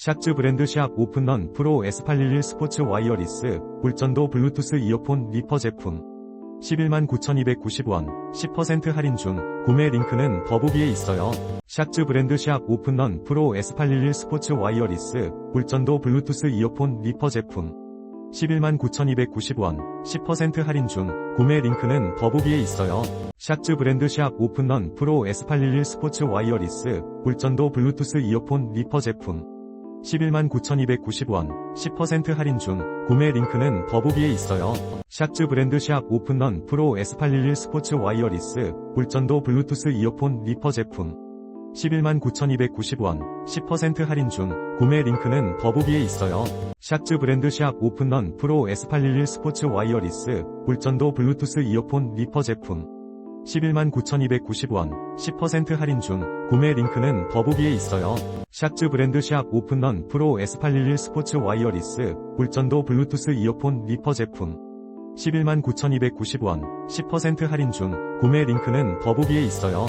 샥즈 브랜드 샵 오픈런 프로 S811 스포츠 와이어리스 골전도 블루투스 이어폰 리퍼 제품 11만 9,290원 10% 할인 중 구매 링크는 더보기에 있어요. 샥즈 브랜드 샵 오픈런 프로 S811 스포츠 와이어리스 골전도 블루투스 이어폰 리퍼 제품 11만 9,290원 10% 할인 중 구매 링크는 더보기에 있어요. 샥즈 브랜드 샵 오픈런 프로 S811 스포츠 와이어리스 골전도 블루투스 이어폰 리퍼 제품 11만 9,290원 10% 할인 중 구매 링크는 더보기에 있어요. 샥즈 브랜드 샵 오픈런 프로 S811 스포츠 와이어리스 골전도 블루투스 이어폰 리퍼 제품 11만 9,290원 10% 할인 중 구매 링크는 더보기에 있어요. 샥즈 브랜드 샵 오픈런 프로 S811 스포츠 와이어리스 골전도 블루투스 이어폰 리퍼 제품 11만 9,290원 10% 할인 중 구매 링크는 더보기에 있어요. 샥즈 브랜드 샵 오픈런 프로 S811 스포츠 와이어리스 골전도 블루투스 이어폰 리퍼 제품 11만 9,290원 10% 할인 중 구매 링크는 더보기에 있어요.